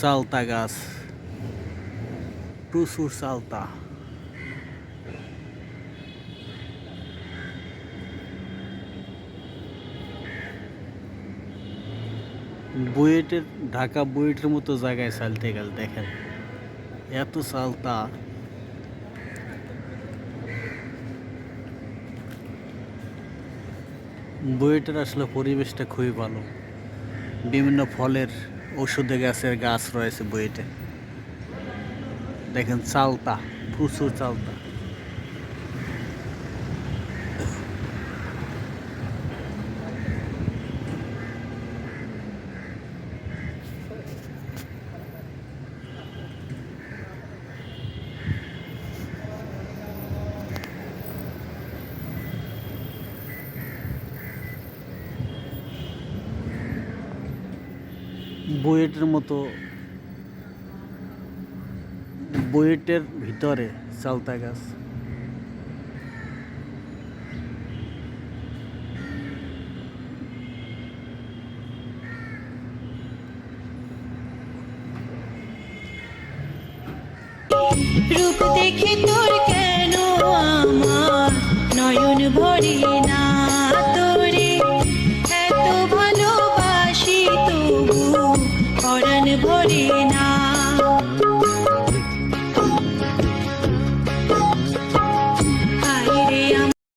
চালতা গাছ প্রচুর চালতা বুয়েটের, ঢাকা বুয়েটের মতো জায়গায় চালতে গেল দেখেন, এত চালতা বুয়েটের আসলে পরিবেশটা খুবই ভালো। বিভিন্ন ফলের ঔষধি গাছের গাছ রয়েছে বুয়েটে দেখেন চালতা প্রচুর চালতা। বুয়েটের মতো বুয়েটের ভিতরে চালতা গাছ। রূপ দেখে তোর কেন আমার নয়ন ভরি না? না